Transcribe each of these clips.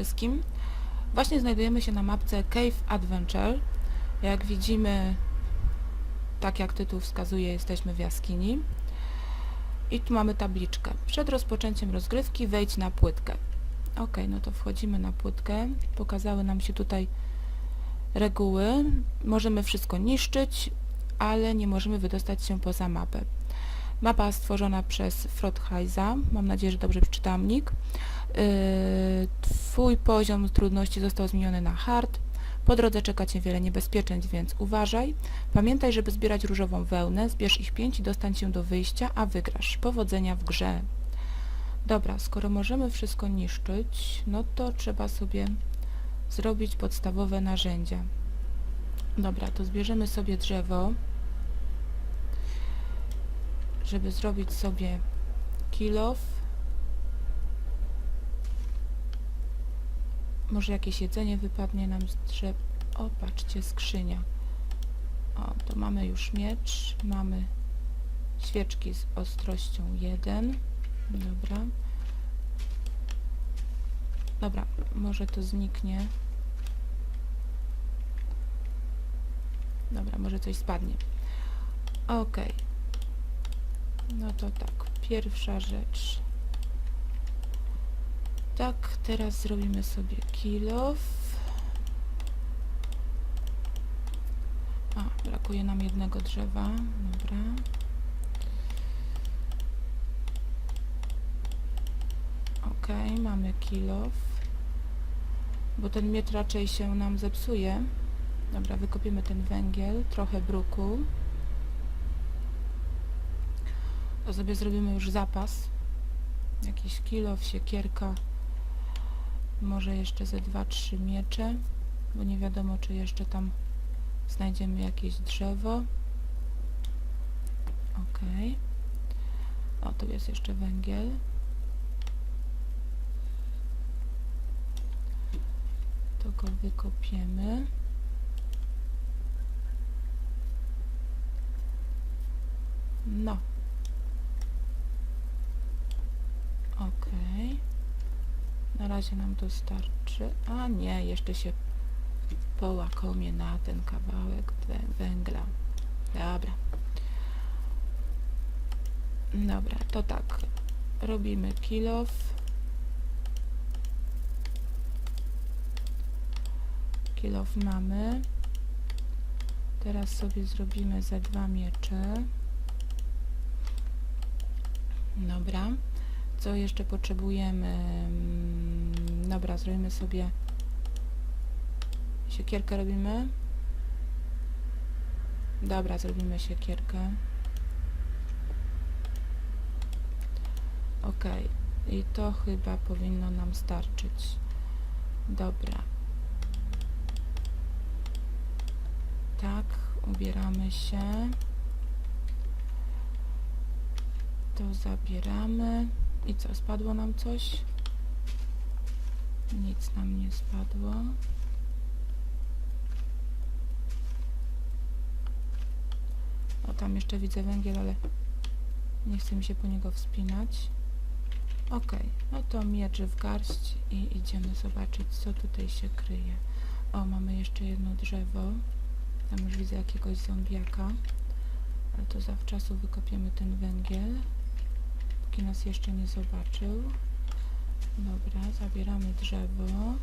wszystkim. Właśnie znajdujemy się na mapce Cave Adventure. Jak widzimy, tak jak tytuł wskazuje, jesteśmy w jaskini. I tu mamy tabliczkę. Przed rozpoczęciem rozgrywki wejdź na płytkę. Ok, no to wchodzimy na płytkę. Pokazały nam się tutaj reguły. Możemy wszystko niszczyć, ale nie możemy wydostać się poza mapę. Mapa stworzona przez Frotheiza. Mam nadzieję, że dobrze przeczytałam nick. Yy, Twój poziom trudności został zmieniony na hard. Po drodze czeka Cię wiele niebezpieczeństw, więc uważaj. Pamiętaj, żeby zbierać różową wełnę, zbierz ich pięć i dostań się do wyjścia, a wygrasz. Powodzenia w grze. Dobra, skoro możemy wszystko niszczyć, no to trzeba sobie zrobić podstawowe narzędzia. Dobra, to zbierzemy sobie drzewo, żeby zrobić sobie kilof. Może jakieś jedzenie wypadnie nam z drzew. O, patrzcie, skrzynia. O, to mamy już miecz, mamy świeczki z ostrością 1. Dobra. Dobra, może to zniknie. Dobra, może coś spadnie. Okej. No to tak, pierwsza rzecz. Tak, teraz zrobimy sobie kilof. A, brakuje nam jednego drzewa. Dobra. Okej, mamy kilof. Bo ten miecz raczej się nam zepsuje. Dobra, wykopiemy ten węgiel, trochę bruku. To sobie zrobimy już zapas. Jakiś kilof, siekierka. Może jeszcze ze dwa, trzy miecze, bo nie wiadomo, czy jeszcze tam znajdziemy jakieś drzewo. Okej. O, tu jest jeszcze węgiel. To go wykopiemy. No. Okej. Na razie nam to starczy. A nie, jeszcze się połakomie na ten kawałek wę- węgla. Dobra. Dobra, to tak. Robimy kilof. Kilof mamy. Teraz sobie zrobimy ze dwa miecze. Dobra. Co jeszcze potrzebujemy? Mm, Dobra, zrobimy sobie siekierkę robimy. Dobra, zrobimy siekierkę. Ok. I to chyba powinno nam starczyć. Dobra. Tak, ubieramy się. To zabieramy. I co, spadło nam coś? Nic nam nie spadło. O, tam jeszcze widzę węgiel, ale nie chce mi się po niego wspinać. Ok, no to miecz w garść i idziemy zobaczyć, co tutaj się kryje. O, mamy jeszcze jedno drzewo. Tam już widzę jakiegoś zombiaka. Ale to zawczasu wykopiemy ten węgiel nas jeszcze nie zobaczył. Dobra, zabieramy drzewo.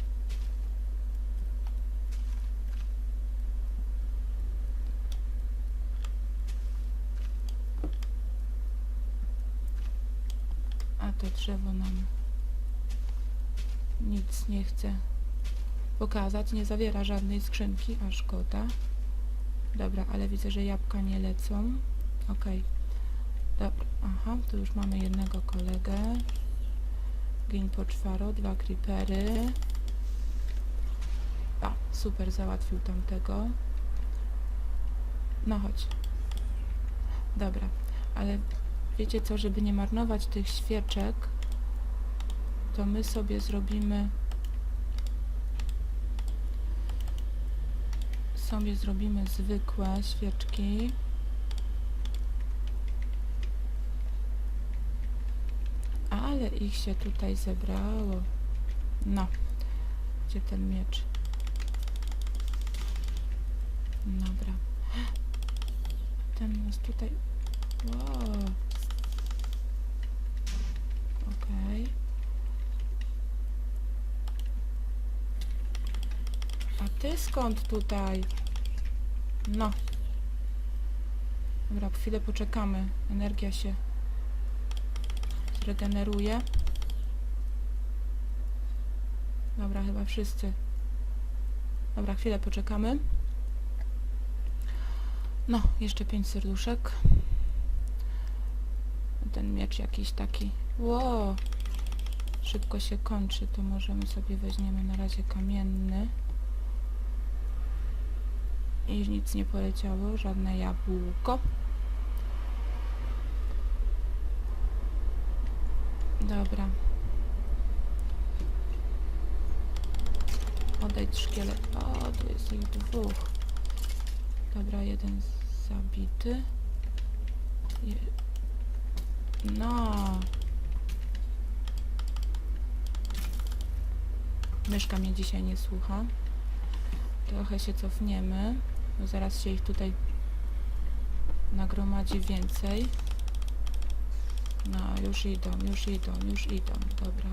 A to drzewo nam nic nie chce pokazać, nie zawiera żadnej skrzynki, a szkoda. Dobra, ale widzę, że jabłka nie lecą. Okej. Dobra, aha, tu już mamy jednego kolegę. Gin poczwaro, dwa creepery. A, super, załatwił tamtego. No chodź. Dobra, ale wiecie co, żeby nie marnować tych świeczek, to my sobie zrobimy sobie zrobimy zwykłe świeczki. Ale ich się tutaj zebrało. No. Gdzie ten miecz? Dobra. Ten nas tutaj... Wow. Okej. A ty skąd tutaj? No. Dobra, chwilę poczekamy. Energia się zregeneruje. Dobra, chyba wszyscy. Dobra, chwilę poczekamy. No, jeszcze pięć serduszek. Ten miecz jakiś taki. Ło! Szybko się kończy, to możemy sobie weźmiemy na razie kamienny. I nic nie poleciało, żadne jabłko. Dobra. Odejdź szkielet. O, tu jest ich dwóch. Dobra, jeden zabity. Je... No. Myszka mnie dzisiaj nie słucha. Trochę się cofniemy, zaraz się ich tutaj nagromadzi więcej. No, już idą, już idą, już idą. Dobra.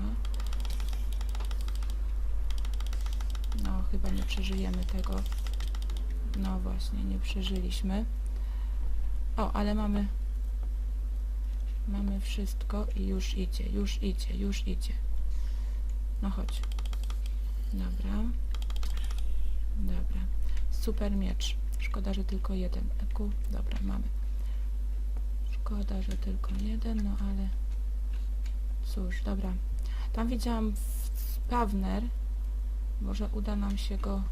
No, chyba nie przeżyjemy tego. No właśnie, nie przeżyliśmy. O, ale mamy... Mamy wszystko i już idzie, już idzie, już idzie. No chodź. Dobra. Dobra. Super miecz. Szkoda, że tylko jeden. Eku. Dobra, mamy. Szkoda, że tylko jeden, no ale... Cóż, dobra. Tam widziałam spawner. Może uda nam się go...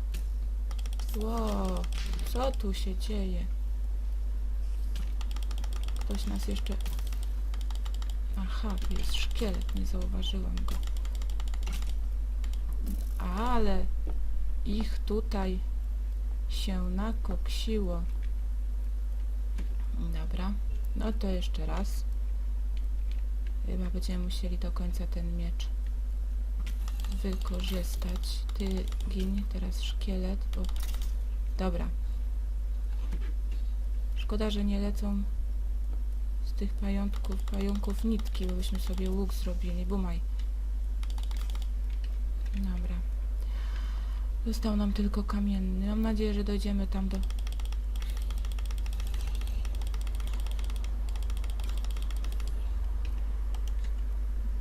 Wow, co tu się dzieje? Ktoś nas jeszcze... Aha, tu jest szkielet, nie zauważyłam go. Ale ich tutaj się nakoksiło. Dobra, no to jeszcze raz. Chyba będziemy musieli do końca ten miecz wykorzystać. Ty gin, teraz szkielet, bo... Dobra. Szkoda, że nie lecą z tych pajączków, pająków nitki, bo byśmy sobie łuk zrobili. Bumaj. Dobra. Został nam tylko kamienny. Mam nadzieję, że dojdziemy tam do...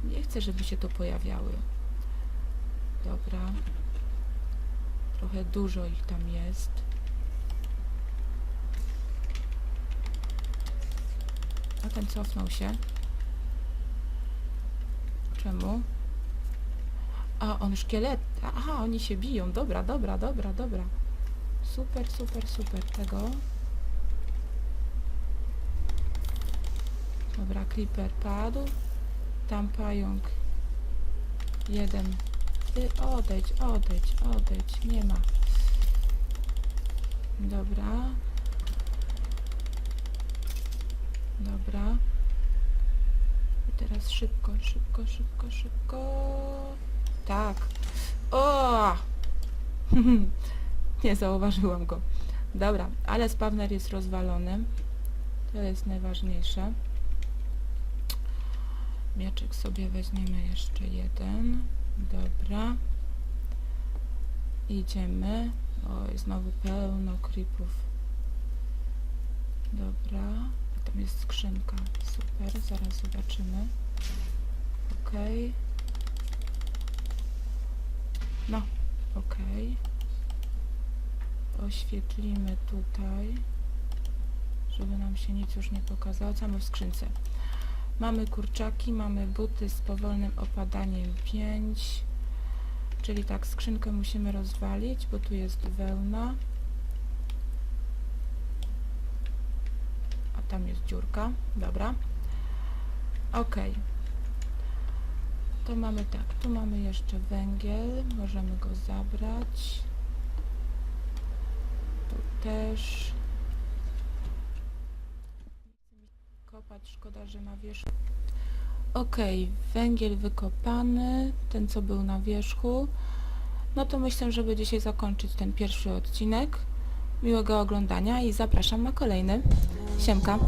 Nie chcę, żeby się to pojawiały. Dobra. Trochę dużo ich tam jest. A ten cofnął się. Czemu? A, on szkielet. Aha, oni się biją. Dobra, dobra, dobra, dobra. Super, super, super. Tego. Dobra, creeper padł. Tam pająk. Jeden. Ty odejdź, odejdź, odejdź. Nie ma. Dobra. Dobra. I teraz szybko, szybko, szybko, szybko. Tak. O! Nie zauważyłam go. Dobra, ale spawner jest rozwalony. To jest najważniejsze. Mieczek sobie weźmiemy jeszcze jeden. Dobra. Idziemy. Oj, znowu pełno creepów. Dobra. Tam jest skrzynka. Super, zaraz zobaczymy. Okej. No, okej. Oświetlimy tutaj, żeby nam się nic już nie pokazało. Co mamy w skrzynce? Mamy kurczaki, mamy buty z powolnym opadaniem 5. Czyli tak, skrzynkę musimy rozwalić, bo tu jest wełna. A tam jest dziurka. Dobra. Okej. To mamy tak, tu mamy jeszcze węgiel, możemy go zabrać. Tu też. Szkoda, że na wierzchu. Okej, węgiel wykopany, ten co był na wierzchu. No to myślę, żeby dzisiaj zakończyć ten pierwszy odcinek. Miłego oglądania i zapraszam na kolejny. Siemka.